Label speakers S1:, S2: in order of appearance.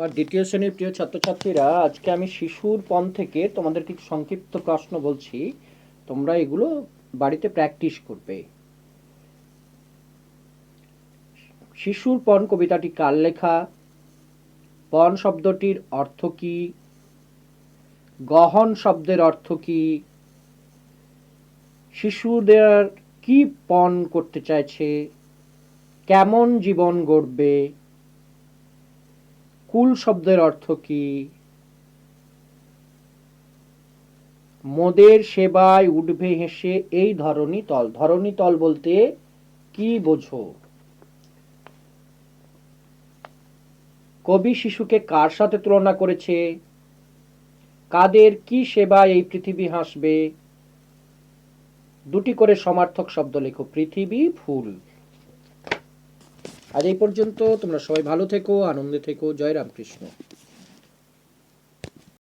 S1: আর দ্বিতীয় শ্রেণির প্রিয় ছাত্রছাত্রীরা, আজকে আমি শিশুর পণ থেকে তোমাদের কিছু সংক্ষিপ্ত প্রশ্ন বলছি। তোমরা এগুলো বাড়িতে প্র্যাকটিস করবে। শিশুর পণ কবিতাটি কার লেখা? পণ শব্দটির অর্থ কি? গহন শব্দের অর্থ কি? শিশুদের কি পণ করতে চাইছে? কেমন জীবন গড়বে? কুল শব্দের অর্থ কি? মোদের সেবায় উঠবে হেসে এই ধরনী তল। ধরনী তল বলতে কি বোঝো? কবি শিশুকে কার সাথে তুলনা করেছে? কাদের কি সেবায় এই পৃথিবী হাসবে? দুটি করে সমার্থক শব্দ লেখো, পৃথিবী ফুল। আজ এই পর্যন্ত তোমরা সবাই ভালো থেকো আনন্দে থেকো। জয় রামকৃষ্ণ।